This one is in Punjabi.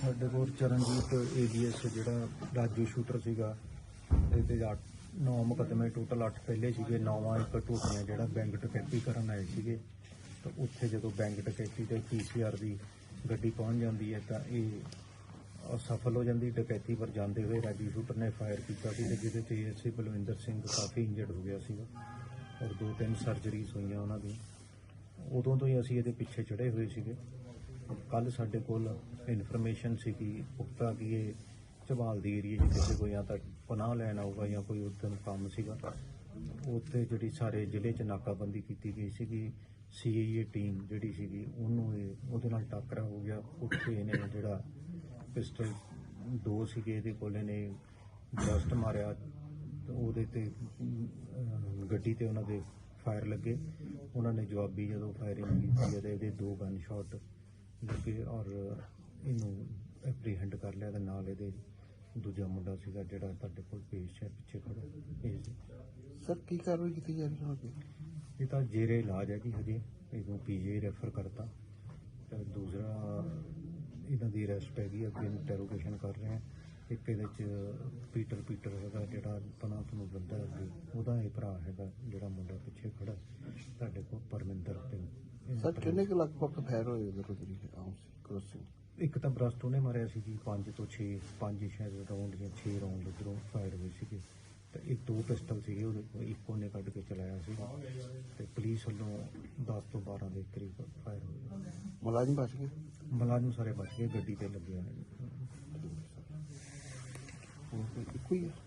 ਸਾਡੇ ਕੋਲ ਚਰਨਜੀਤ ਏਡੀਐਸ ਜਿਹੜਾ ਰਾਜੂ ਸ਼ੂਟਰ ਸੀਗਾ, ਇਹਦੇ 8 9 ਮੁਕੱਦਮੇ ਟੋਟਲ 8 ਪਹਿਲੇ ਸੀਗੇ, ਨੌਵਾਂ ਇੱਕ ਟੋਟੀਆਂ ਜਿਹੜਾ ਬੈਂਕ ਟਕੈਤੀ ਕਰਨ ਆਏ ਸੀਗੇ। ਤਾਂ ਉੱਥੇ ਜਦੋਂ ਬੈਂਕ ਟਕੈਤੀ ਤੇ ਪੀਸੀਆਰ ਦੀ ਗੱਡੀ ਪਹੁੰਚ ਜਾਂਦੀ ਹੈ ਤਾਂ ਇਹ ਸਫਲ ਹੋ ਜਾਂਦੀ, ਡਕੈਤੀ ਪਰ ਜਾਂਦੇ ਹੋਏ ਰਾਜੂ ਸ਼ੂਟਰ ਨੇ ਫਾਇਰ ਕੀਤਾ ਸੀ ਤੇ ਜਿਹਦੇ ਤੇ ਐਸਏ ਬਲਵਿੰਦਰ ਸਿੰਘ ਕਾਫੀ ਇੰਜਰਡ ਹੋ ਗਿਆ ਸੀਗਾ ਔਰ ਦੋ ਤਿੰਨ ਸਰਜਰੀਜ਼ ਹੋਈਆਂ ਉਹਨਾਂ ਦੀ ਉਦੋਂ ਤੋਂ ਹੀ ਅਸੀਂ ਇਹਦੇ ਪਿੱਛੇ ਚੜੇ ਹੋਏ ਸੀਗੇ। ਕੱਲ ਸਾਡੇ ਕੋਲ ਇਨਫੋਰਮੇਸ਼ਨ ਸੀ ਕਿ ਪੁਖਤਾ ਕਿ ਇਹ ਝਬਾਲ ਦੀ ਏਰੀਆ ਜਿੱਥੇ ਕਿਸੇ ਕੋਈ ਜਾਂ ਤਾਂ ਪਨਾਹ ਲੈਣ ਆਊਗਾ ਜਾਂ ਕੋਈ ਉਦੋਂ ਕੰਮ ਸੀਗਾ। ਉੱਥੇ ਜਿਹੜੀ ਸਾਰੇ ਜ਼ਿਲ੍ਹੇ 'ਚ ਨਾਕਾਬੰਦੀ ਕੀਤੀ ਗਈ ਸੀਗੀ। ਸੀਏਏ ਟੀਮ ਜਿਹੜੀ ਸੀਗੀ, ਉਹਨੂੰ ਇਹ ਉਹਦੇ ਨਾਲ ਟੱਕਰਾ ਹੋ ਗਿਆ। ਉੱਥੇ ਇਹਨੇ ਜਿਹੜਾ ਪਿਸਟਲ ਦੋ ਸੀਗੇ ਇਹਦੇ ਕੋਲ ਇਹਨੇ ਬਰਸਟ ਮਾਰਿਆ ਤੇ ਉਹਦੇ ਤੇ ਅਮ, ਗੱਡੀ ਤੇ ਉਹਨਾਂ ਦੇ ਫਾਇਰ ਲੱਗੇ। ਉਹਨਾਂ ਨੇ ਜਵਾਬੀ ਜਦੋਂ ਫਾਇਰਿੰਗ ਕੀਤੀ ਤੇ ਇਹਦੇ ਦੋ ਗਨ ਸ਼ਾਟ ਲੱਗੇ ਔਰ ਇਹਨੂੰ ਐਪਰੀਹੈਂਡ ਕਰ ਲਿਆ ਤੇ ਨਾਲ ਇਹਦੇ ਦੂਜਾ ਮੁੰਡਾ ਸੀਗਾ ਜਿਹੜਾ ਤੁਹਾਡੇ ਕੋਲ ਪੇਸ਼ ਹੈ ਪਿੱਛੇ ਖੜਾ ਇਹ। ਸਰ ਕੀ ਕਾਰਵਾਈ ਕੀਤੀ ਜਾ ਰਹੀ ਹੈ ਅੱਗੇ ਇਹ ਤਾਂ ਜੇਰੇ ਇਲਾਜ ਹੈ ਜੀ ਹਜੇ। ਇਹਨੂੰ ਪੀਜੀ ਰੈਫਰ ਕਰਤਾ। ਤੇ ਦੂਸਰਾ ਇਹਨਾਂ ਦੀ ਅਰੈਸਟ ਹੈਗੀ ਅੱਗੇ ਇੰਟਰੋਗੇਸ਼ਨ ਕਰ ਰਹੇ ਆ ਇੱਕ ਇਹਦੇ ਚ ਪੀਟਰ ਪੀਟਰ ਹੈਗਾ ਜਿਹੜਾ ਪਨਾ ਤੁਹਾਨੂੰ ਬੰਦਾ ਅੱਗੇ। ਉਹਦਾ ਇਹ ਭਰਾ ਹੈਗਾ ਜਿਹੜਾ ਮੁੰਡਾ ਪਿੱਛੇ ਖੜਾ ਤੁਹਾਡੇ ਕੋਲ ਪਰਮਿੰਦਰ ਇਹ ਸਰ ਕਿੰਨੇ ਕੁ ਲਗਭਗ ਫੈਰ ਹੋਏ ਉਧਰ ਜਿਹੜੀ ਆਮ ਸੀ ਕ੍ਰੋਸਿੰਗ ਇੱਕ ਤਾਂ ਬਰਸਟ ਉਹਨੇ ਮਾਰਿਆ ਸੀ ਜੀ 5 ਤੋਂ 6 5 ਸ਼ਾਇਦ ਰਾਉਂਡ ਜਾਂ 6 ਰਾਉਂਡ ਉਧਰੋਂ ਫਾਇਰ ਹੋਏ ਸੀਗੇ। ਤੇ ਇੱਕ ਦੋ ਪਿਸਟਲ ਸੀਗੇ ਉਹਦੇ ਕੋਲ ਇੱਕ ਉਹਨੇ ਕੱਢ ਕੇ ਚਲਾਇਆ ਸੀ। ਤੇ ਪੁਲਿਸ ਵੱਲੋਂ 10 ਤੋਂ 12 ਦੇ ਕਰੀਬ ਫਾਇਰ ਹੋਏ। ਮੁਲਾਜ਼ਮ ਬਚ ਗਏ? ਮੁਲਾਜ਼ਮ ਸਾਰੇ ਬਚ ਗਏ ਗੱਡੀ ਤੇ ਲੱਗੇ ਹੋਏ ਨੇ। ਹੋਰ ਕੋਈ ਇੱਕੋ ਹੀ ਹੈ